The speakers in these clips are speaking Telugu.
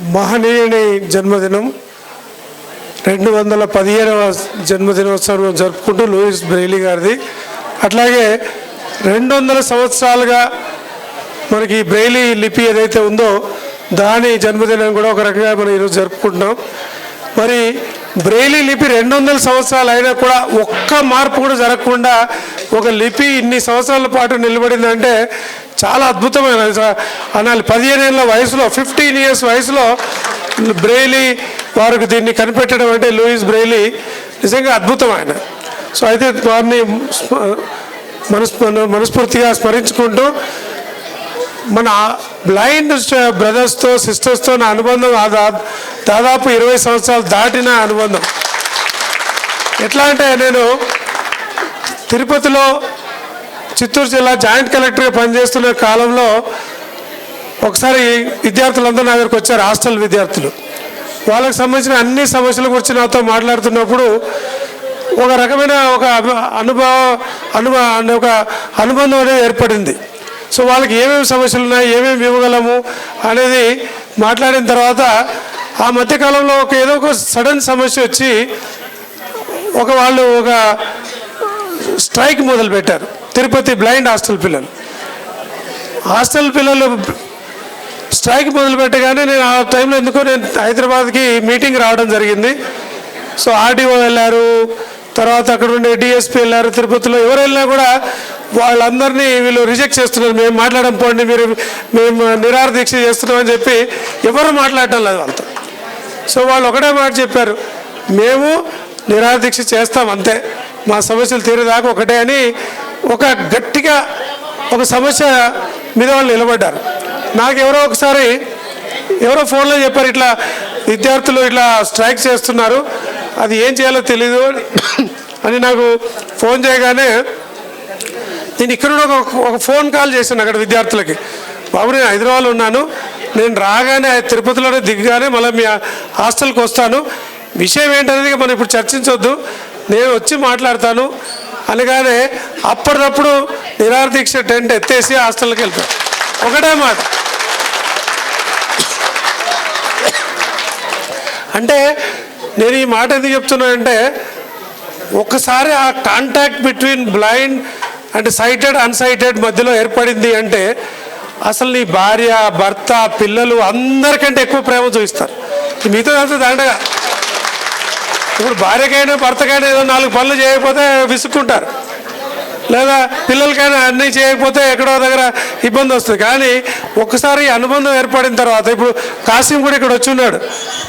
మహనీయుని జన్మదినం. రెండు వందల పదిహేడవ జన్మదినోత్సవం జరుపుకుంటూ లూయిస్ బ్రెయిలీ గారిది. అట్లాగే రెండు వందల సంవత్సరాలుగా మనకి బ్రెయిలీ లిపి ఏదైతే ఉందో దాని జన్మదినం కూడా ఒక రకంగా మనం ఈరోజు జరుపుకుంటున్నాం. మరి బ్రెయిలీ లిపి రెండు వందల సంవత్సరాలు అయినా కూడా ఒక్క మార్పు కూడా జరగకుండా ఒక లిపి ఇన్ని సంవత్సరాల పాటు నిలబడిందంటే చాలా అద్భుతమైన అనాలి పదిహేను ఏళ్ళ వయసులో ఫిఫ్టీన్ ఇయర్స్ వయసులో బ్రెయిలీ వారికి దీన్ని కనిపెట్టడం అంటే లూయిస్ బ్రెయిలీ నిజంగా అద్భుతం ఆయన సో అయితే వారిని మనస్ మనస్ఫూర్తిగా స్మరించుకుంటూ మన బ్లైండ్ బ్రదర్స్తో సిస్టర్స్తో నా అనుబంధం ఆదా దాదాపు ఇరవై సంవత్సరాలు దాటిన అనుబంధం. ఎట్లా అంటే నేను తిరుపతిలో చిత్తూరు జిల్లా జాయింట్ కలెక్టర్గా పనిచేస్తున్న కాలంలో ఒకసారి విద్యార్థులందరూ నా దగ్గరకు వచ్చారు హాస్టల్ విద్యార్థులు. వాళ్ళకి సంబంధించిన అన్ని సమస్యల గురించి నాతో మాట్లాడుతున్నప్పుడు ఒక రకమైన ఒక అనుభవ అనుభవ ఒక అనుబంధం అనేది ఏర్పడింది. సో వాళ్ళకి ఏమేమి సమస్యలు ఉన్నాయి ఏమేమి ఇవ్వగలము అనేది మాట్లాడిన తర్వాత ఆ మధ్యకాలంలో ఒక ఏదో ఒక సడన్ సమస్య వచ్చి ఒక వాళ్ళు ఒక స్ట్రైక్ మొదలుపెట్టారు. తిరుపతి బ్లైండ్ హాస్టల్ పిల్లలు. హాస్టల్ పిల్లలు స్ట్రైక్ మొదలు పెట్టగానే నేను ఆ టైంలో ఎందుకో నేను హైదరాబాద్కి మీటింగ్ రావడం జరిగింది. సో ఆర్డీఓ వెళ్ళారు తర్వాత అక్కడ ఉండే డిఎస్పీ వెళ్ళారు తిరుపతిలో ఎవరు వెళ్ళినా కూడా వాళ్ళందరినీ వీళ్ళు రిజెక్ట్ చేస్తున్నారు. మేము మాట్లాడడం పోండి మీరు మేము నిరార దీక్ష చేస్తున్నామని చెప్పి ఎవరు మాట్లాడటం లేదు వాళ్ళతో. సో వాళ్ళు ఒకటే మాట చెప్పారు. మేము నిరాదీక్ష చేస్తాం అంతే. మా సమస్యలు తీరేదాకా ఒకటే అని ఒక గట్టిగా ఒక సమస్య మీద వాళ్ళు నిలబడ్డారు. నాకు ఎవరో ఒకసారి ఎవరో ఫోన్లో చెప్పారు ఇట్లా విద్యార్థులు ఇట్లా స్ట్రైక్ చేస్తున్నారు అది ఏం చేయాలో తెలీదు అని నాకు ఫోన్ చేయగానే నేను ఇక్కడ ఒక ఒక ఫోన్ కాల్ చేశాను అక్కడ విద్యార్థులకి. బాబు నేను హైదరాబాద్లో ఉన్నాను. నేను రాగానే తిరుపతిలోనే దిగగానే మళ్ళీ మీ హాస్టల్కి వస్తాను. విషయం ఏంటనేది మనం ఇప్పుడు చర్చించొద్దు. నేను వచ్చి మాట్లాడతాను. అనగానే అప్పటికప్పుడు నిరాదీక్ష టెంట్ ఎత్తేసి హాస్టల్కి వెళ్తాను ఒకటే మాట. అంటే నేను ఈ మాట ఎందుకు చెప్తున్నానంటే ఒకసారి ఆ contact between blind and sighted unsighted మధ్యలో ఏర్పడింది అంటే అసలు నీ భార్య భర్త పిల్లలు అందరికంటే ఎక్కువ ప్రేమ చూపిస్తారు. మీతో కలిసి దండగా. ఇప్పుడు భార్యకైనా భర్తకైనా ఏదో నాలుగు పనులు చేయకపోతే విసుక్కుంటారు. లేదా పిల్లలకైనా అన్నీ చేయకపోతే ఎక్కడో దగ్గర ఇబ్బంది వస్తుంది. కానీ ఒక్కసారి అనుబంధం ఏర్పడిన తర్వాత ఇప్పుడు కాసిం కూడా ఇక్కడ వచ్చి ఉన్నాడు.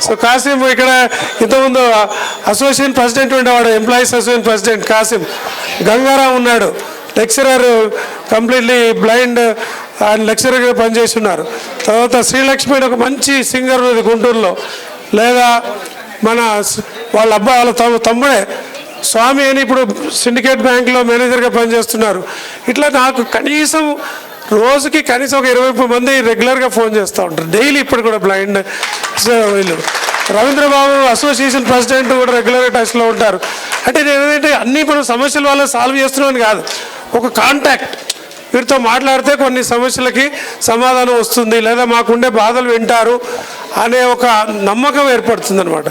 సో కాసిం ఇక్కడ ఇంతకుముందు అసోసియేషన్ ప్రెసిడెంట్ ఉండేవాడు employees association president Kasim. Gangaram ఉన్నాడు. లెక్చరర్ కంప్లీట్లీ బ్లైండ్ ఆయన లెక్చరర్గా పనిచేస్తున్నారు. తర్వాత శ్రీలక్ష్మి ఒక మంచి సింగర్ ఉన్నది గుంటూరులో. లేదా మన వాళ్ళ అబ్బాయి వాళ్ళ తమ్ముడే. స్వామి అని ఇప్పుడు సిండికేట్ బ్యాంక్లో మేనేజర్గా పనిచేస్తున్నారు. ఇట్లా నాకు కనీసం రోజుకి కనీసం ఒక ఇరవై మంది రెగ్యులర్గా ఫోన్ చేస్తూ ఉంటారు. డైలీ ఇప్పుడు కూడా బ్లైండ్ వీళ్ళు. రవీంద్రబాబు అసోసియేషన్ ప్రెసిడెంట్ కూడా రెగ్యులర్గా టచ్లో ఉంటారు. అంటే నేను ఏంటంటే అన్ని మనం సమస్యల వల్ల సాల్వ్ చేస్తున్నామని కాదు. ఒక కాంటాక్ట్. వీరితో మాట్లాడితే కొన్ని సమస్యలకి సమాధానం వస్తుంది లేదా మాకుండే బాధలు వింటారు అనే ఒక నమ్మకం ఏర్పడుతుంది అనమాట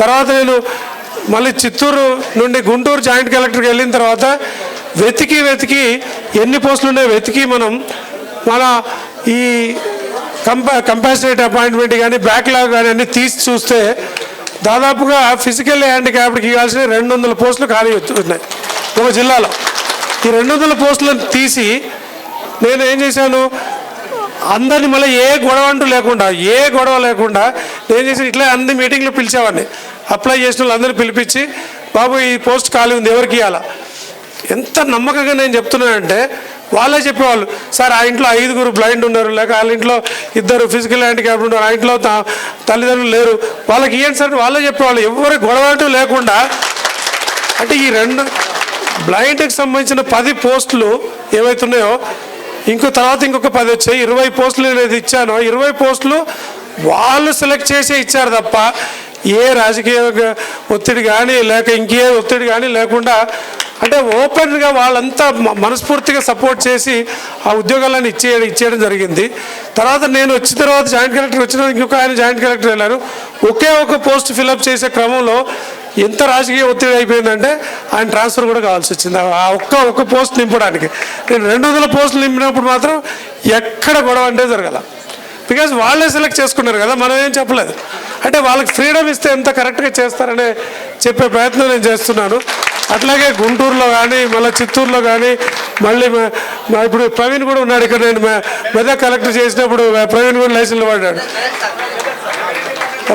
తర్వాత నేను మళ్ళీ చిత్తూరు నుండి గుంటూరు జాయింట్ కలెక్టర్కి వెళ్ళిన తర్వాత వెతికి వెతికి ఎన్ని పోస్టులు ఉన్నాయో వెతికి మనం మన ఈ కంపా కంపాసినేట్ అపాయింట్మెంట్ కానీ బ్యాక్లాగ్ కానీ అన్ని తీసి చూస్తే దాదాపుగా ఫిజికల్ హ్యాండిక్యాప్డ్కి ఇవ్వాల్సిన రెండు వందల పోస్టులు ఖాళీ ఉన్నాయి. ఒక జిల్లాలో. ఈ రెండు వందల పోస్టులను తీసి నేను ఏం చేశాను? అందరిని మళ్ళీ ఏ గొడవ అంటూ లేకుండా ఏ గొడవ లేకుండా నేను చేసి ఇట్లా అన్ని మీటింగ్లు పిలిచేవాడిని. అప్లై చేసిన వాళ్ళందరినీ పిలిపించి బాబు ఈ పోస్ట్ ఖాళీ ఉంది ఎవరికి ఇవ్వాలా ఎంత నమ్మకంగా నేను చెప్తున్నానంటే వాళ్ళే చెప్పేవాళ్ళు. సార్ ఆ ఇంట్లో ఐదుగురు బ్లైండ్ ఉన్నారు లేక వాళ్ళ ఇంట్లో ఇద్దరు ఫిజికల్ హ్యాండిక్యాప్ ఉన్నారు ఆ ఇంట్లో తల్లిదండ్రులు లేరు. వాళ్ళకి ఏంటి సార్ వాళ్ళే చెప్పేవాళ్ళు. ఎవరు గొడవ అంటూ లేకుండా అంటే ఈ రెండు బ్లైండ్కి సంబంధించిన పది పోస్టులు ఏవైతున్నాయో ఇంకో తర్వాత ఇంకొక పది వచ్చాయి. ఇరవై పోస్టులు నేను ఇచ్చానో. ఇరవై పోస్టులు వాళ్ళు సెలెక్ట్ చేసే ఇచ్చారు తప్ప ఏ రాజకీయ ఒత్తిడి కానీ లేక ఇంకే ఒత్తిడి కానీ లేకుండా అంటే ఓపెన్గా వాళ్ళంతా మనస్ఫూర్తిగా సపోర్ట్ చేసి ఆ ఉద్యోగాలను ఇచ్చే ఇచ్చేయడం జరిగింది. తర్వాత నేను వచ్చిన తర్వాత జాయింట్ కలెక్టర్ వచ్చిన ఇంకొక ఆయన జాయింట్ కలెక్టర్ వెళ్ళారు. ఒకే ఒక పోస్ట్ ఫిలప్ చేసే క్రమంలో ఎంత రాజకీయ ఒత్తిడి అయిపోయిందంటే ఆయన ట్రాన్స్ఫర్ కూడా కావాల్సి వచ్చింది. ఆ ఒక్క ఒక్క పోస్ట్ నింపడానికి. నేను రెండు వందల పోస్టులు నింపినప్పుడు మాత్రం ఎక్కడ గొడవ అంటే జరగల. బికాజ్ వాళ్ళే సెలెక్ట్ చేసుకున్నారు కదా మనం ఏం చెప్పలేదు. అంటే వాళ్ళకి ఫ్రీడమ్ ఇస్తే ఎంత కరెక్ట్గా చేస్తారనే చెప్పే ప్రయత్నం నేను చేస్తున్నాను. అట్లాగే గుంటూరులో కానీ మళ్ళీ చిత్తూరులో కానీ మళ్ళీ ఇప్పుడు ప్రవీణ్ కూడా ఉన్నాడు ఇక్కడ. నేను మెదక్ కలెక్టర్ చేసినప్పుడు ప్రవీణ్ కూడా లైసెన్స్ పడ్డాడు.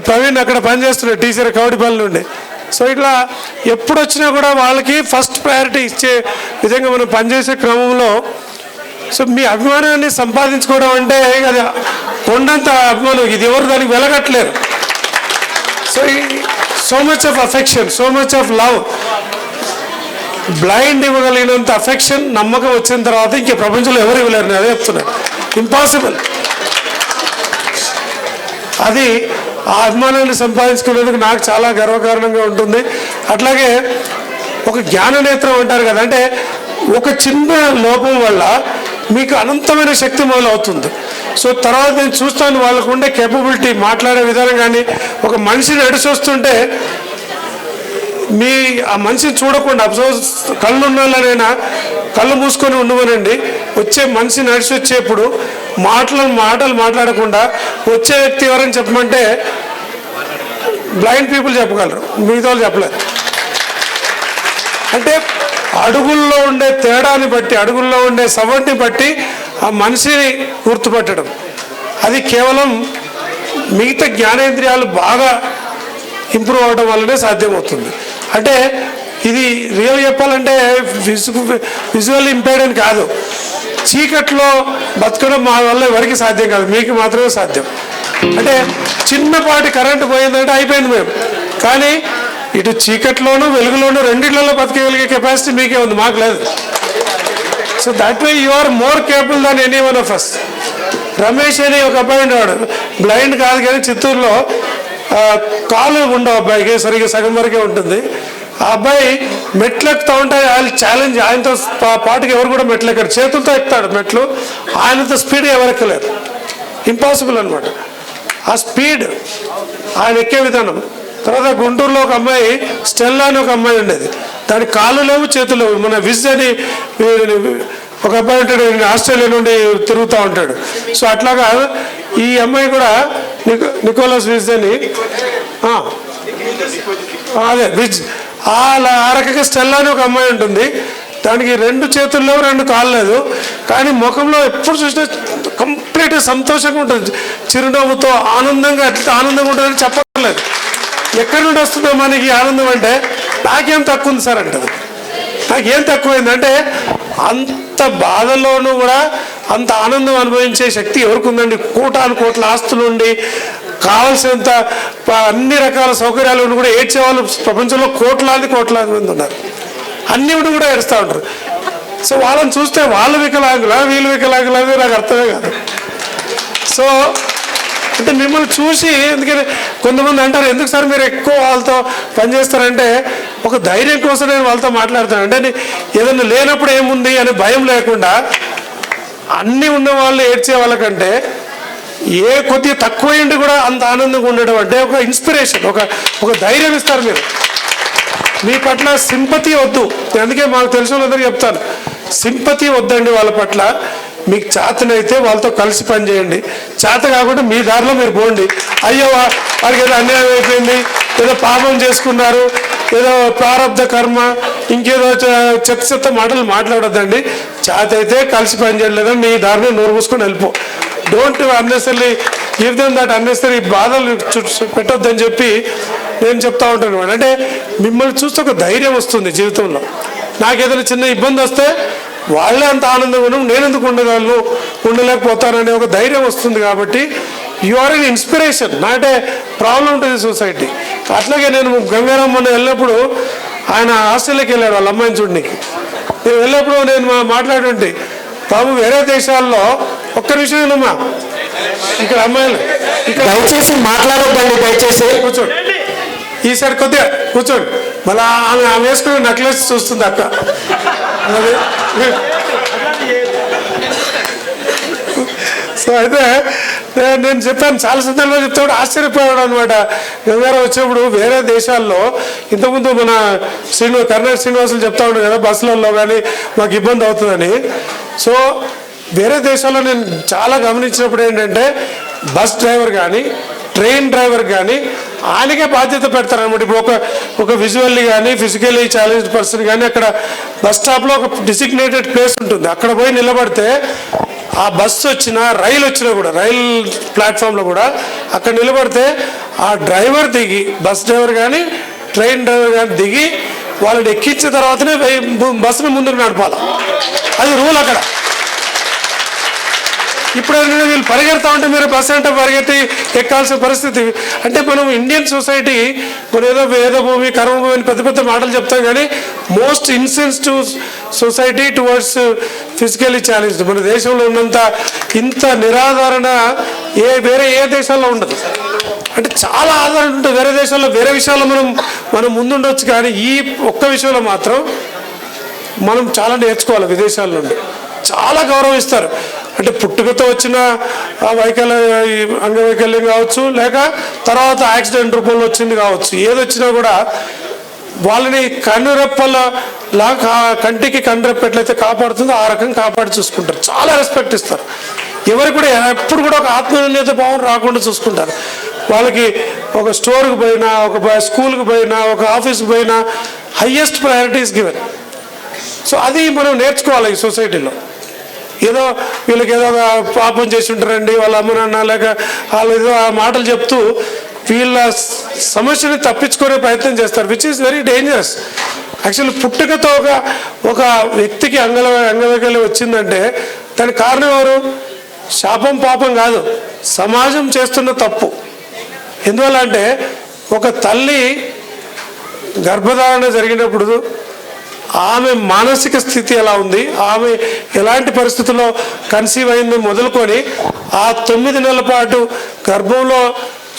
ప్రవీణ్ అక్కడ పనిచేస్తున్నాడు టీచర్ కౌడిపల్లి నుండి. సో ఇట్లా ఎప్పుడు వచ్చినా కూడా వాళ్ళకి ఫస్ట్ ప్రయారిటీ ఇచ్చే విధంగా మనం పనిచేసే క్రమంలో సో మీ అభిమానాన్ని సంపాదించుకోవడం అంటే అది కొండంత అభిమానం. ఇది ఎవరు దానికి వెలగట్లేరు. So so much of affection so much of love blind ఇవ్వగలిగినంత affection నమ్మకం వచ్చిన తర్వాత ఇంక ప్రపంచంలో ఎవరు ఇవ్వలేరు. నేను అదే చెప్తున్నాను ఇంపాసిబుల్ అది ఆ అభిమానాన్ని సంపాదించుకునేందుకు నాకు చాలా గర్వకారణంగా ఉంటుంది. అట్లాగే ఒక జ్ఞాననేత్రం అంటారు కదా అంటే ఒక చిన్న లోపం వల్ల మీకు అనంతమైన శక్తి మొదలవుతుంది. సో తర్వాత నేను చూస్తాను వాళ్ళకు ఉండే కేపబిలిటీ మాట్లాడే విధానం కానీ ఒక మనిషిని నడిచి వస్తుంటే మీ ఆ మనిషిని చూడకుండా అబ్జర్వ్ కళ్ళు ఉన్నాళ్ళనైనా కళ్ళు మూసుకొని ఉండమనండి. వచ్చే మనిషి నడిచి వచ్చేప్పుడు మాటలు మాటలు మాట్లాడకుండా వచ్చే వ్యక్తి ఎవరని చెప్పమంటే బ్లైండ్ పీపుల్ చెప్పగలరు మిగతా వాళ్ళు చెప్పలేరు అంటే అడుగుల్లో ఉండే తేడాని బట్టి అడుగుల్లో ఉండే సవర్ని బట్టి ఆ మనిషిని గుర్తుపట్టడం. అది కేవలం మిగతా జ్ఞానేంద్రియాలు బాగా ఇంప్రూవ్ అవడం వల్లనే సాధ్యమవుతుంది. అంటే ఇది రియల్ చెప్పాలంటే విజు విజువల్ ఇంపైర్డ్ అని కాదు. చీకట్లో బతకడం మా వల్ల ఎవరికి సాధ్యం కాదు. మీకు మాత్రమే సాధ్యం. అంటే చిన్నపాటి కరెంటు పోయిందంటే అయిపోయింది మేము. కానీ ఇటు చీకట్లోనూ వెలుగులోనూ రెండిళ్ళలో బతికేయగలిగే కెపాసిటీ మీకే ఉంది. మాకు లేదు. So that way you are more capable than any one of us Ramesh అని ఒక అబ్బాయి ఉండేవాడు. బ్లైండ్ కాదు కానీ చిత్తూరులో కాలు ఉండవు అబ్బాయికి. సరిగ్గా సగం వరకే ఉంటుంది. ఆ అబ్బాయి మెట్లు ఎక్కుతా ఉంటే ఆయన ఛాలెంజ్ ఆయనతో పా- ఎవరు కూడా మెట్లు ఎక్కడు చేతులతో ఎక్కుతాడు మెట్లు. ఆయనతో స్పీడ్ ఎవరిక్కలేరు ఇంపాసిబుల్ అనమాట ఆ స్పీడ్ ఆయన ఎక్కే విధానం. తర్వాత గుంటూరులో ఒక అమ్మాయి స్టెల్లా అని ఒక అమ్మాయి ఉండేది. దాని కాళ్ళు లేవు చేతులు లేవు. మన విజ్ అని ఒక అబ్బాయి ఉంటాడు ఆస్ట్రేలియా నుండి తిరుగుతూ ఉంటాడు. సో అట్లాగా ఈ అమ్మాయి కూడా నికో నికోలస్ విజ్ అని అదే విజ్ అలా ఆ రకంగా స్టెల్లా అని ఒక అమ్మాయి ఉంటుంది. దానికి రెండు చేతుల్లో రెండు కాళ్ళు లేదు. కానీ ముఖంలో ఎప్పుడు చూసినా కంప్లీట్ సంతోషంగా ఉంటుంది. చిరునవ్వుతో ఆనందంగా ఆనందంగా ఉంటుందని చెప్పలేదు ఎక్కడి నుండి వస్తుందో మనకి ఆనందం అంటే నాకేం తక్కువ ఉంది సార్ అంటది. నాకేం తక్కువైందంటే అంత బాధలోనూ కూడా అంత ఆనందం అనుభవించే శక్తి ఎవరికి ఉందండి? కోటాను కోట్ల ఆస్తులు ఉండి కావలసినంత అన్ని రకాల సౌకర్యాలు కూడా ఏడ్చే వాళ్ళు ప్రపంచంలో కోట్లాది కోట్లాది మంది ఉన్నారు. అన్ని కూడా ఏడుస్తూ ఉంటారు. సో వాళ్ళని చూస్తే వాళ్ళు వికలాంగులా వీళ్ళు వికలాంగులా అనేది నాకు అర్థమే కాదు. సో అంటే మిమ్మల్ని చూసి ఎందుకని కొంతమంది అంటారు ఎందుకు సార్ మీరు ఎక్కువ వాళ్ళతో పనిచేస్తారంటే ఒక ధైర్యం కోసం నేను వాళ్ళతో మాట్లాడతాను అంటే ఏదైనా లేనప్పుడు ఏముంది అనే భయం లేకుండా అన్నీ ఉన్న వాళ్ళు ఏడ్చే వాళ్ళకంటే ఏ కొద్దిగా తక్కువైండి కూడా అంత ఆనందంగా ఉండడం అంటే ఒక ఇన్స్పిరేషన్ ఒక ఒక ధైర్యం ఇస్తారు మీరు. మీ పట్ల సింపతి వద్దు. అందుకే మాకు తెలిసిన వాళ్ళందరూ చెప్తాను. సింపతి వద్దండి వాళ్ళ పట్ల. మీకు చేతనైతే వాళ్ళతో కలిసి పని చేయండి. చేత కాకుండా మీ దారిలో మీరు పోండి. అయ్యో వాళ్ళకి ఏదో అన్యాయం అయిపోయింది ఏదో పాపం చేసుకున్నారు ఏదో ప్రారంధ కర్మ ఇంకేదో చెత్త చెత్త మాటలు మాట్లాడొద్దండి. చేత అయితే కలిసి పని చేయలేదా మీ దారిలో నోరు మూసుకొని వెళ్ళిపో. Don't unnecessary give them that unnecessary బాధలు పెట్టొద్దని చెప్పి నేను చెప్తా ఉంటాను అంటే మిమ్మల్ని చూస్తే ఒక ధైర్యం వస్తుంది జీవితంలో. నాకు ఏదైనా చిన్న ఇబ్బంది వస్తే వాళ్ళే అంత ఆనందంగా ఉన్నాం నేను ఎందుకు ఉండగలను ఉండలేకపోతాననే ఒక ధైర్యం వస్తుంది కాబట్టి యు ఆర్ ఎన్ ఇన్స్పిరేషన్ నాటే ప్రాబ్లం ఉంటుంది సొసైటీ అట్లాగే నేను గంగారాం మొన్న వెళ్ళినప్పుడు ఆయన హాస్టల్కి వెళ్ళాడు వాళ్ళ అమ్మాయిని చూడడానికి. నేను వెళ్ళినప్పుడు నేను మా- మాట్లాడుంటే బాబు వేరే దేశాల్లో ఒక్క నిమిషం వినమ్మా. ఇక్కడ అమ్మాయిలు ఇక్కడ దయచేసి మాట్లాడొద్దండి దయచేసి. కూర్చోండి. ఈ సైడ్ కొద్దిగా కూర్చోండి. మళ్ళీ ఆమె ఆమె వేసుకునే నెక్లెస్ చూస్తుంది అక్క. సో అయితే నేను చెప్పాను చాలా సందర్భాలు చెప్తాడు ఆశ్చర్యపోయాడు అనమాట గంగారావు వచ్చినప్పుడు వేరే దేశాల్లో ఇంతకుముందు మన శ్రీనివాస్ కర్ణాటక శ్రీనివాసులు చెప్తా ఉన్నాడు కదా బస్సులలో కానీ మాకు ఇబ్బంది అవుతుందని. సో వేరే దేశాల్లో నేను చాలా గమనించినప్పుడు ఏంటంటే బస్ డ్రైవర్ కానీ ట్రైన్ డ్రైవర్ కానీ ఆయనకే బాధ్యత పెడతారనమాట ఇప్పుడు ఒక ఒక విజువల్లీ కానీ ఫిజికల్లీ ఛాలెంజ్డ్ పర్సన్ కానీ అక్కడ బస్ స్టాప్లో ఒక డిసిగ్నేటెడ్ ప్లేస్ ఉంటుంది. అక్కడ పోయి నిలబడితే ఆ బస్సు వచ్చినా రైలు వచ్చినా కూడా రైల్ ప్లాట్ఫామ్లో కూడా అక్కడ నిలబడితే ఆ డ్రైవర్ దిగి బస్ డ్రైవర్ కానీ ట్రైన్ డ్రైవర్ కానీ దిగి వాళ్ళని ఎక్కించిన తర్వాతనే బస్సును ముందుకు నడపాలి. అది రూల్ అక్కడ. ఇప్పుడు వీళ్ళు పరిగెడతా ఉంటే మీరు బస్ అంటే పరిగెత్తి ఎక్కాల్సిన పరిస్థితి. అంటే మనం ఇండియన్ సొసైటీ మనం ఏదో వేదభూమి కర్మభూమి అని పెద్ద పెద్ద మాటలు చెప్తాం కానీ most insensitive society towards physically challenged మన దేశంలో ఉన్నంత ఇంత నిరాధారణ ఏ వేరే ఏ దేశాల్లో ఉండదు. అంటే చాలా ఆధారణ ఉంటుంది. వేరే దేశాల్లో వేరే విషయాల్లో మనం మనం ముందుండొచ్చు కానీ ఈ ఒక్క విషయంలో మాత్రం మనం చాలా నేర్చుకోవాలి విదేశాల నుండి. చాలా గౌరవిస్తారు అంటే పుట్టుకతో వచ్చిన వైకల్య అంగవైకల్యం కావచ్చు లేక తర్వాత యాక్సిడెంట్ రూపంలో వచ్చింది కావచ్చు ఏది వచ్చినా కూడా వాళ్ళని కన్నురెప్పల లా కా- కంటికి కన్నురెప్ప ఎట్లయితే కాపాడుతుందో ఆ రకం కాపాడి చూసుకుంటారు. చాలా రెస్పెక్ట్ ఇస్తారు. ఎవరు కూడా ఎప్పుడు కూడా ఒక ఆత్మీయత భావం రాకుండా చూసుకుంటారు. వాళ్ళకి ఒక స్టోర్కి పోయినా ఒక స్కూల్కి పోయినా ఒక ఆఫీస్కి పోయినా హయ్యెస్ట్ ప్రయారిటీస్ గివెన్ సో అది మనం నేర్చుకోవాలి ఈ సొసైటీలో. ఏదో వీళ్ళకి ఏదో ఒక పాపం చేసి ఉంటారండి వాళ్ళ అమ్మ నాన్న లేక వాళ్ళు ఏదో ఆ మాటలు చెప్తూ వీళ్ళ సమస్యని తప్పించుకునే ప్రయత్నం చేస్తారు which is very dangerous actual పుట్టుకతో ఒక ఒక వ్యక్తికి అంగల అంగవైకల్యం వచ్చిందంటే దానికి కారణం ఎవరు? శాపం పాపం కాదు సమాజం చేస్తున్న తప్పు. ఎందువల్ల అంటే ఒక తల్లి గర్భధారణ జరిగినప్పుడు ఆమె మానసిక స్థితి ఎలా ఉంది? ఆమె ఎలాంటి పరిస్థితుల్లో కన్సీవ్ అయింది మొదలుకొని ఆ తొమ్మిది నెలల పాటు గర్భంలో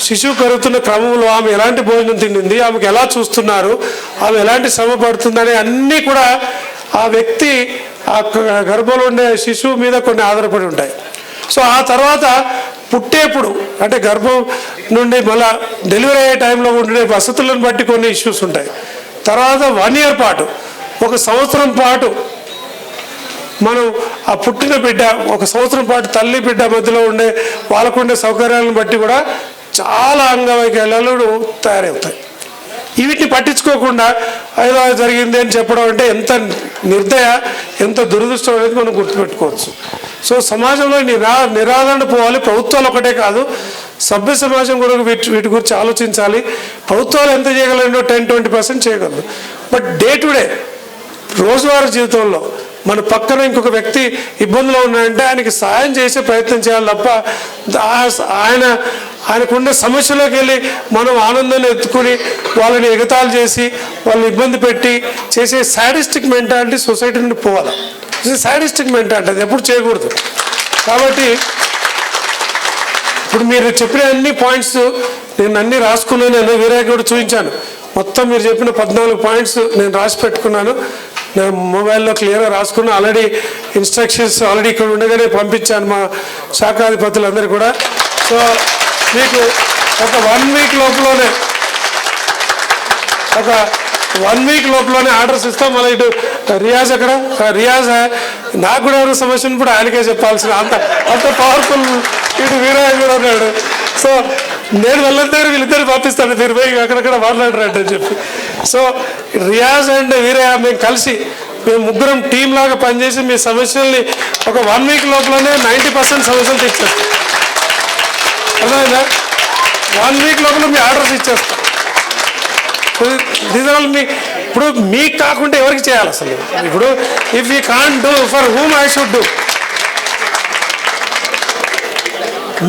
శిశువు కరుగుతున్న క్రమంలో ఆమె ఎలాంటి భోజనం తిండింది ఆమెకు ఎలా చూస్తున్నారు? ఆమె ఎలాంటి శ్రమ పడుతుందని అన్నీ కూడా ఆ వ్యక్తి ఆ గర్భంలో ఉండే శిశువు మీద కొన్ని ఆధారపడి ఉంటాయి. సో ఆ తర్వాత పుట్టేప్పుడు అంటే గర్భం నుండి మళ్ళా డెలివరీ అయ్యే టైంలో ఉండే వసతులను బట్టి కొన్ని ఇష్యూస్ ఉంటాయి. తర్వాత వన్ ఇయర్ పాటు ఒక సంవత్సరం పాటు మనం ఆ పుట్టిన బిడ్డ ఒక సంవత్సరం పాటు తల్లి బిడ్డ మధ్యలో ఉండే వాళ్ళకు ఉండే సౌకర్యాలను బట్టి కూడా చాలా అంగవైకల్యాలు తయారవుతాయి. వీటిని పట్టించుకోకుండా ఏదో జరిగింది అని చెప్పడం అంటే ఎంత నిర్దయ ఎంత దురదృష్టం అనేది మనం గుర్తుపెట్టుకోవచ్చు. సో సమాజంలో నిరా నిరాదరణ పోవాలి. ప్రభుత్వాలు ఒకటే కాదు. సభ్య సమాజం కూడా వీటి వీటి గురించి ఆలోచించాలి. ప్రభుత్వాలు ఎంత చేయగలరో టెన్ ట్వంటీ పర్సెంట్ చేయగలరు. బట్ డే టు డే రోజువారీ జీవితంలో మన పక్కన ఇంకొక వ్యక్తి ఇబ్బందిలో ఉన్నాడంటే ఆయనకి సాయం చేసే ప్రయత్నం చేయాలి తప్ప ఆయన ఆయనకున్న సమస్యలోకి వెళ్ళి మనం ఆనందాన్ని ఎత్తుకుని వాళ్ళని ఎగతాలు చేసి వాళ్ళని ఇబ్బంది పెట్టి చేసే సాడిస్టిక్ మెంటాలిటీ సొసైటీ నుండి పోవాలి. సాడిస్టిక్ మెంటాలిటీ అది ఎప్పుడు చేయకూడదు. కాబట్టి ఇప్పుడు మీరు చెప్పిన అన్ని పాయింట్స్ నేను అన్ని రాసుకున్నాను నేను వేరే కూడా చూపించాను. మొత్తం మీరు చెప్పిన పద్నాలుగు పాయింట్స్ నేను రాసి పెట్టుకున్నాను. నేను మొబైల్లో క్లియర్గా రాసుకున్నా ఆల్రెడీ ఇన్స్ట్రక్షన్స్ ఆల్రెడీ ఇక్కడ ఉండగానే పంపించాను మా శాఖాధిపతులందరూ కూడా. సో మీకు ఒక వన్ వీక్ లోపలనే ఒక వన్ వీక్ లోపలనే ఆర్డర్స్ ఇస్తాం. మళ్ళీ ఇటు రియాజ్ అక్కడ రియాజ్ నాకు కూడా ఏమైనా సమస్య కూడా ఆయనకే చెప్పాల్సిన అంత అంత పవర్ఫుల్ ఇటు వీరయ్య కూడా ఉన్నాడు. సో నేను వెళ్ళిన దగ్గర వీళ్ళిద్దరు పంపిస్తాను. మీరు పోయి అక్కడక్కడ అని చెప్పి. సో రియాజ్ అండ్ వీరయ్య మేము కలిసి మేము ముగ్గురం టీం లాగా పనిచేసి మీ సమస్యల్ని ఒక వన్ వీక్ లోపలనే నైంటీ పర్సెంట్ సమస్యలు తెచ్చేస్తాం అర్థమైందా? వన్ వీక్ లోపల మీ ఆర్డర్స్ ఇచ్చేస్తాం. దీస్ ఆల్ మీ ఇప్పుడు మీకు కాకుండా ఎవరికి చేయాలి అసలు? ఇప్పుడు if you can do for whom I should do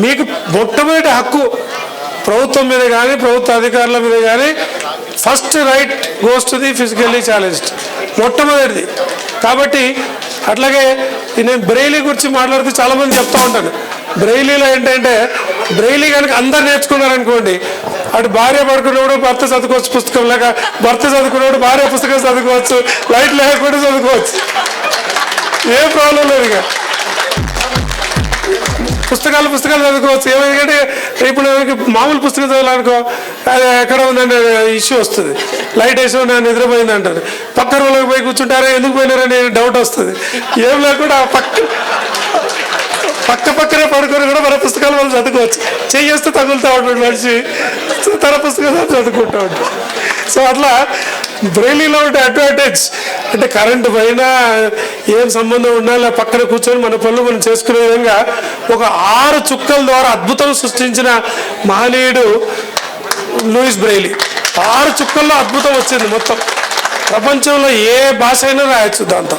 మీకు మొట్టమొదటి హక్కు ప్రభుత్వం మీద కానీ ప్రభుత్వ అధికారుల మీద కానీ first right goes to the physically challenged మొట్టమొదటిది. కాబట్టి అట్లాగే నేను బ్రెయిలీ గురించి మాట్లాడితే చాలామంది చెప్తా ఉంటాను బ్రెయిలీలో ఏంటంటే బ్రెయిలీ కనుక అందరు నేర్చుకున్నారనుకోండి అటు భార్య పడుకున్నప్పుడు భర్త చదువుకోవచ్చు పుస్తకం లేక భర్త చదువుకున్నప్పుడు భార్య పుస్తకం చదువుకోవచ్చు లైట్ లేకుండా చదువుకోవచ్చు. ఏ ప్రాబ్లం లేదు ఇక. పుస్తకాలు పుస్తకాలు చదువుకోవచ్చు ఏమైందంటే ఇప్పుడు మామూలు పుస్తకం చదవాలనుకో అది ఎక్కడ ఉందంటే ఇష్యూ వస్తుంది. లైట్ వేసి నా నిద్రపోయింది అంటారు. పక్క రూమ్లోకి పోయి కూర్చుంటారా? ఎందుకు పోయినారని డౌట్ వస్తుంది. ఏం లేకుండా పక్క పక్క పక్కనే పడుకొని కూడా మన పుస్తకాలు వాళ్ళు చదువుకోవచ్చు. చేస్తే తగులుతూ ఉంటాడు మనిషి. సో తన పుస్తకాలు చదువుకుంటూ ఉంటాడు సో అట్లా బ్రెయిలీలో ఉండే అడ్వాంటేజ్. అంటే కరెంటు పైన ఏం సంబంధం ఉన్నా పక్కన కూర్చొని మన పనులు మనం చేసుకునే విధంగా ఒక ఆరు చుక్కల ద్వారా అద్భుతం సృష్టించిన మహనీయుడు లూయిస్ బ్రెయిలీ. ఆరు చుక్కల్లో అద్భుతం వచ్చింది మొత్తం. ప్రపంచంలో ఏ భాష అయినా రాయొచ్చు దాంతో.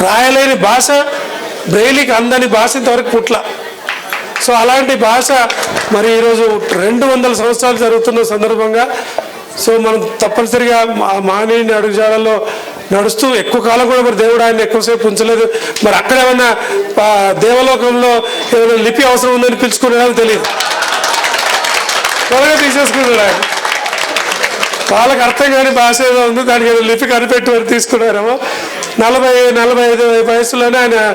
రాయలేని భాష బ్రెయిలీకి అందని భాష ఇంతవరకు పుట్ల. సో అలాంటి భాష మరి ఈరోజు రెండు వందల సంవత్సరాలు జరుగుతున్న సందర్భంగా సో మనం తప్పనిసరిగా మా మానవుని నడుస్తూ ఎక్కువ కాలం కూడా మరి దేవుడు ఆయన ఎక్కువసేపు ఉంచలేదు. మరి అక్కడ ఏమన్నా దేవలోకంలో ఏమైనా లిపి అవసరం ఉందని పిలుచుకున్నాడో తెలియదు. త్వరగా తీసేసుకున్నాడు ఆయన. వాళ్ళకి అర్థం కాని భాష ఏదో ఉంది దానికి ఏదో లిపి కనిపెట్టి వారు తీసుకున్నారేమో. నలభై నలభై ఐదు వయసులోనే ఆయన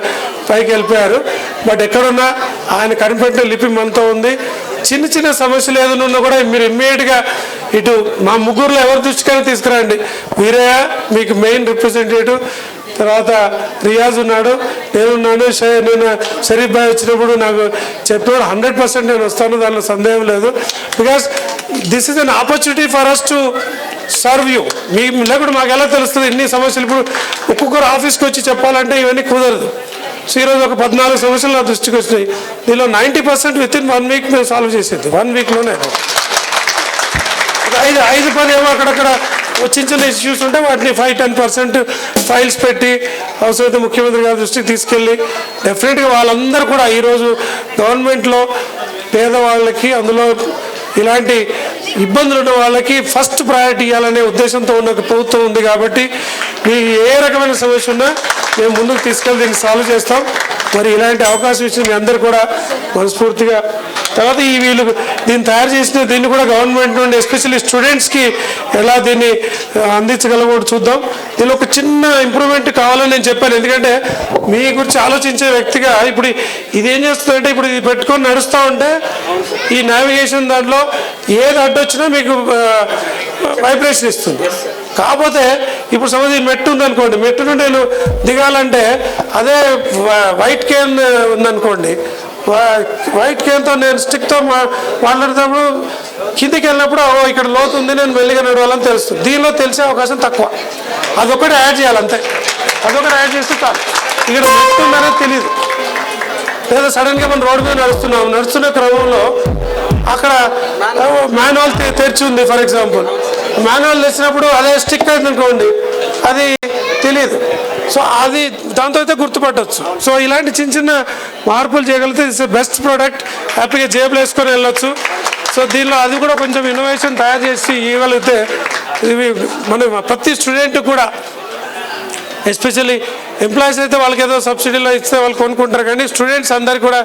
పైకి వెళ్ళిపోయారు. బట్ ఎక్కడున్నా ఆయన కనిపెట్టిన లిపి మనతో ఉంది. చిన్న చిన్న సమస్యలు ఏదైనా ఉన్నా కూడా మీరు ఇమ్మీడియట్గా ఇటు మా ముగ్గురులో ఎవరి దృష్టికైనా తీసుకురండి. వీరయ్య మీకు మెయిన్ రిప్రజెంటేటివ్. తర్వాత రియాజ్ ఉన్నాడు నేనున్నాను నేను షరీఫ్ భాయ్ వచ్చినప్పుడు నాకు చెప్పాడు హండ్రెడ్ పర్సెంట్ నేను వస్తాను దానిలో సందేహం లేదు. Because this is an opportunity for us to serve you మీ లేకుండా మాకు ఎలా తెలుస్తుంది ఇన్ని సమస్యలు? ఇప్పుడు ఒక్కొక్కరు ఆఫీస్కి వచ్చి చెప్పాలంటే ఇవన్నీ కుదరదు. సో ఈరోజు ఒక పద్నాలుగు సమస్యలు నా దృష్టికి వచ్చినాయి. దీనిలో ninety percent with in one week మేము సాల్వ్ చేసేది. వన్ వీక్లోనే ఒక ఐదు ఐదు పది ఏమో అక్కడక్కడ చిన్న చిన్న ఇష్యూస్ ఉంటే వాటిని ఫైవ్ టెన్ పర్సెంట్ ఫైల్స్ పెట్టి అవసరమైతే ముఖ్యమంత్రి గారి దృష్టికి తీసుకెళ్ళి డెఫినెట్గా వాళ్ళందరూ కూడా ఈరోజు గవర్నమెంట్లో పేదవాళ్ళకి అందులో ఇలాంటి ఇబ్బందులు ఉన్న వాళ్ళకి ఫస్ట్ ప్రయారిటీ ఇవ్వాలనే ఉద్దేశంతో ఉన్న ప్రభుత్వం ఉంది కాబట్టి మీ ఏ రకమైన సమస్య ఉన్నా మేము ముందుకు తీసుకెళ్ళి దీన్ని సాల్వ్ చేస్తాం. మరి ఇలాంటి అవకాశం ఇచ్చిన మీ అందరు కూడా మనస్ఫూర్తిగా. తర్వాత ఈ వీళ్ళు దీన్ని తయారు చేసిన దీన్ని కూడా గవర్నమెంట్ నుండి ఎస్పెషల్లీ స్టూడెంట్స్కి ఎలా దీన్ని ఆ, అందించగలమో చూద్దాం. దీనిలో ఒక చిన్న ఇంప్రూవ్మెంట్ కావాలని నేను చెప్పాను. ఎందుకంటే మీ గురించి ఆలోచించే వ్యక్తిగా ఇప్పుడు ఇదేం చేస్తుందంటే ఇప్పుడు ఇది పెట్టుకొని నడుస్తూ ఉంటే ఈ నావిగేషన్ దాంట్లో ఏది అడ్డొచ్చినా మీకు వైబ్రేషన్ ఇస్తుంది. కాకపోతే ఇప్పుడు సపోజ్ ఈ మెట్టు ఉందనుకోండి మెట్టు నుండి నేను దిగాలంటే అదే వైట్ కేన్ ఉందనుకోండి వైట్ కేన్తో నేను స్టిక్తో మా మాట్లాడేటప్పుడు కిందికి వెళ్ళినప్పుడు ఓ ఇక్కడ లోతు ఉంది నేను మెల్లిగా నడవాలని తెలుస్తుంది. దీనిలో తెలిసే అవకాశం తక్కువ. అదొకటి యాడ్ చేయాలి అంతే. అదొకటి యాడ్ చేస్తే చాలు. ఇక్కడ మెట్టు ఉందనేది తెలియదు లేదా సడన్గా మనం రోడ్డు మీద నడుస్తున్నాం నడుస్తున్న క్రమంలో అక్కడ మాన్యువల్ తెరిచి ఉంది ఫర్ ఎగ్జాంపుల్ మాన్యువల్ తెచ్చినప్పుడు అదే స్టిక్ అయింది అనుకోండి అది తెలియదు సో అది దాంతో అయితే గుర్తుపట్టవచ్చు సో ఇలాంటి చిన్న చిన్న మార్పులు చేయగలిగితే ఇట్స్ బెస్ట్ ప్రోడక్ట్. హ్యాపీగా జేబులు వేసుకొని వెళ్ళొచ్చు. సో దీనిలో అది కూడా కొంచెం ఇన్నోవేషన్ తయారు చేసి ఇవ్వగలిగితే ఇవి మన ప్రతి స్టూడెంట్ కూడా ఎస్పెషల్లీ ఎంప్లాయీస్ అయితే వాళ్ళకి ఏదో సబ్సిడీలో ఇస్తే వాళ్ళు కొనుక్కుంటారు. కానీ స్టూడెంట్స్ అందరికీ కూడా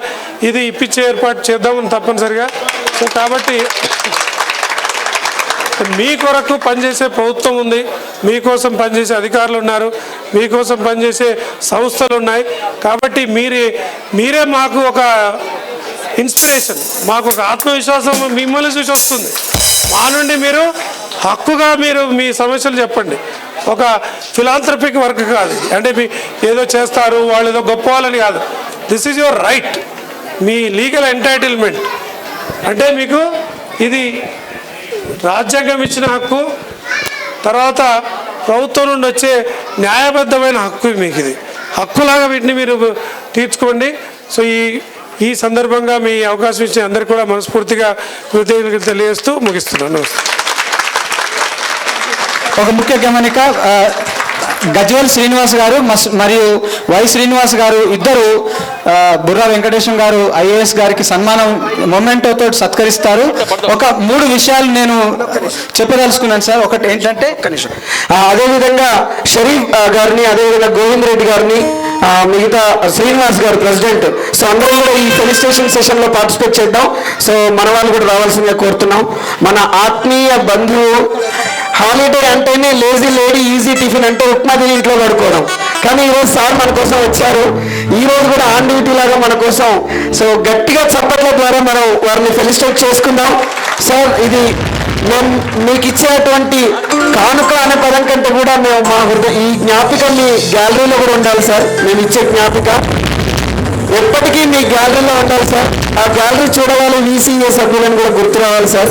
ఇది ఇప్పించే ఏర్పాటు చేద్దామని తప్పనిసరిగా. సో కాబట్టి మీ కొరకు పనిచేసే ప్రభుత్వం ఉంది. మీకోసం పనిచేసే అధికారులు ఉన్నారు. మీకోసం పనిచేసే సంస్థలు ఉన్నాయి. కాబట్టి మీరే మీరే మాకు ఒక ఇన్స్పిరేషన్ మాకు ఒక ఆత్మవిశ్వాసం మిమ్మల్ని చూసి వస్తుంది మా నుండి మీరు హక్కుగా మీరు మీ సమస్యలు చెప్పండి. ఒక ఫిలాంథ్రపిక్ వర్క్ కాదు. అంటే మీ ఏదో చేస్తారు వాళ్ళు ఏదో గొప్ప వాళ్ళని కాదు. దిస్ ఈజ్ యువర్ రైట్ మీ లీగల్ ఎంటైటిల్మెంట్ అంటే మీకు ఇది రాజ్యాంగం ఇచ్చిన హక్కు తర్వాత ప్రభుత్వం నుండి వచ్చే న్యాయబద్ధమైన హక్కు మీకు ఇది. హక్కులాగా వీటిని మీరు తీర్చుకోండి. సో ఈ ఈ సందర్భంగా మీ అవకాశం ఇచ్చిన అందరికీ కూడా మనస్ఫూర్తిగా కృతజ్ఞతలు తెలియజేస్తూ ముగిస్తున్నాను. ఒక ముఖ్య గమనిక గజ్వల్ శ్రీనివాస్ గారు మస్- మరియు వై శ్రీనివాస్ గారు ఇద్దరు బుర్రా వెంకటేశం గారు ఐఏఎస్ గారికి సన్మానం మొమెంటోతో సత్కరిస్తారు. ఒక మూడు విషయాలు నేను చెప్పదలుచుకున్నాను సార్. ఒకటి ఏంటంటే అదేవిధంగా షరీఫ్ గారిని అదేవిధంగా గోవింద్ రెడ్డి గారిని మిగతా శ్రీనివాస్ గారు ప్రెసిడెంట్. సో అందరం కూడా ఈ ఫెలిసిటేషన్ సెషన్లో పార్టిసిపేట్ చేద్దాం. సో మన వాళ్ళు కూడా రావాల్సిందిగా కోరుతున్నాం. మన ఆత్మీయ బంధువు హాలిడే అంటేనే లేజీ లేడీ ఈజీ టిఫిన్ అంటే ఉప్మా తిని ఇంట్లో పడుకోవడం. కానీ ఈరోజు సార్ మన కోసం వచ్చారు. ఈరోజు కూడా ఆన్ డ్యూటీ లాగా మన కోసం. సో గట్టిగా చప్పట్ల ద్వారా మనం వారిని ఫెలిస్టేట్ చేసుకుందాం. సార్ ఇది మేము మీకు ఇచ్చేటువంటి కానుక అనే పదం కంటే కూడా మేము మా హృదయ ఈ జ్ఞాపిక మీ గ్యాలరీలో కూడా ఉండాలి సార్. మేము ఇచ్చే జ్ఞాపిక. ఎప్పటికీ మీ గ్యాలరీలో ఉండాలి సార్. ఆ గ్యాలరీ చూడవాలి వీసీఏ సభ్యులను కూడా గుర్తు రావాలి సార్.